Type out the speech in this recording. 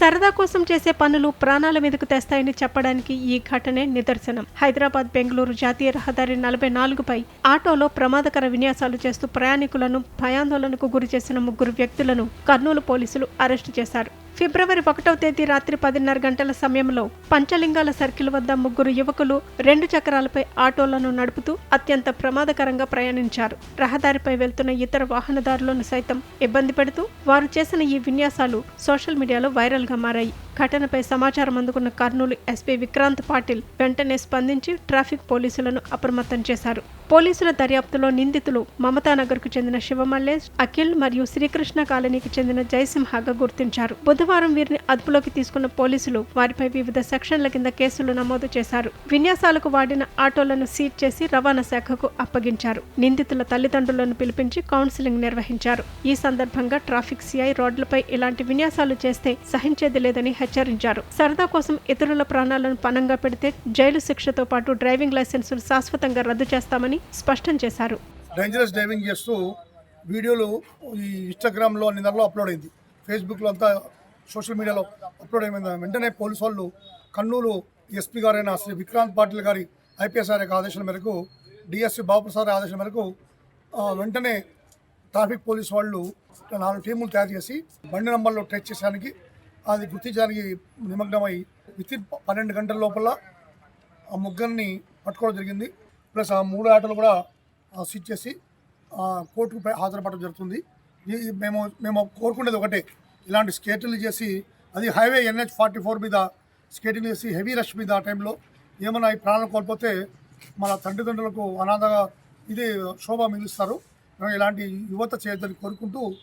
సరదా కోసం చేసే పనులు ప్రాణాల మీదకు తెస్తాయని చెప్పడానికి ఈ ఘటనే నిదర్శనం. హైదరాబాద్ బెంగళూరు జాతీయ రహదారి నలభై నాలుగుపై ఆటోలో ప్రమాదకర విన్యాసాలు చేస్తూ ప్రయాణికులను భయాందోళనకు గురి చేసిన ముగ్గురు వ్యక్తులను కర్నూలు పోలీసులు అరెస్టు చేశారు. ఫిబ్రవరి ఒకటవ తేదీ రాత్రి పదిన్నర గంటల సమయంలో పంచలింగాల సర్కిల్ వద్ద ముగ్గురు యువకులు రెండు చక్రాలపై ఆటోలను నడుపుతూ అత్యంత ప్రమాదకరంగా ప్రయాణించారు. రహదారిపై వెళ్తున్న ఇతర వాహనదారులను సైతం ఇబ్బంది పెడుతూ వారు చేసిన ఈ విన్యాసాలు సోషల్ మీడియాలో వైరల్గా మారాయి. ఘటనపై సమాచారం అందుకున్న కర్నూలు ఎస్పీ విక్రాంత్ పాటిల్ వెంటనే స్పందించి ట్రాఫిక్ పోలీసులను అప్రమత్తం చేశారు. పోలీసుల దర్యాప్తులో నిందితులు మమతానగర్కు చెందిన శివమల్లేష్ అఖిల్ మరియు శ్రీకృష్ణ కాలనీకి చెందిన జయసింహగా గుర్తించారు. బుధవారం వీరిని అదుపులోకి తీసుకున్న పోలీసులు వారిపై వివిధ సెక్షన్ల కింద కేసులు నమోదు చేశారు. విన్యాసాలకు వాడిన ఆటోలను సీజ్ చేసి రవాణా శాఖకు అప్పగించారు. నిందితుల తల్లిదండ్రులను పిలిపించి కౌన్సిలింగ్ నిర్వహించారు. ఈ సందర్భంగా ట్రాఫిక్ సిఐ రోడ్లపై ఇలాంటి విన్యాసాలు చేస్తే సహించేది లేదని హెచ్చరించారు. సరదా కోసం ఇతరుల ప్రాణాలను పణంగా పెడితే జైలు శిక్షతో పాటు డ్రైవింగ్ లైసెన్సులు శాశ్వతంగా రద్దు చేస్తామని స్పష్టం చేశారు. డేంజరస్ డ్రైవింగ్ చేస్తూ వీడియోలు ఈ ఇన్స్టాగ్రామ్లో అన్ని దాంట్లో అప్లోడ్ అయింది. ఫేస్బుక్లో అంతా సోషల్ మీడియాలో అప్లోడ్ అయిపోయింది. వెంటనే పోలీసు వాళ్ళు కర్నూలు ఎస్పీ గారైన శ్రీ విక్రాంత్ పాటిల్ గారి ఐపీఎస్ గారి యొక్క ఆదేశాల మేరకు డిఎస్పీ బాబుప్రసాద్ ఆదేశాల మేరకు వెంటనే ట్రాఫిక్ పోలీస్ వాళ్ళు నాలుగు టీములు తయారు చేసి బండి నెంబర్లో ట్రెచ్ చేసడానికి అది గుర్తించడానికి నిమగ్నమై విత్ ఇన్ పన్నెండు గంటల లోపల ఆ ముగ్గురిని పట్టుకోవడం జరిగింది. ప్లస్ ఆ మూడు ఆటలు కూడా స్విచ్ చేసి కోర్టుకు హాజరుపడడం జరుగుతుంది. మేము మేము కోరుకునేది ఒకటే. ఇలాంటి స్కేటింగ్లు చేసి అది హైవే ఎన్హెచ్ ఫార్టీ ఫోర్ మీద స్కేటింగ్ చేసి హెవీ రష్ మీద ఆ టైంలో ఏమైనా ఈ ప్రాణాలు కోల్పోతే మన తల్లిదండ్రులకు అనాథగా ఇది శోభ మిగిలిస్తారు. ఇలాంటి యువత చేయొద్దని కోరుకుంటూ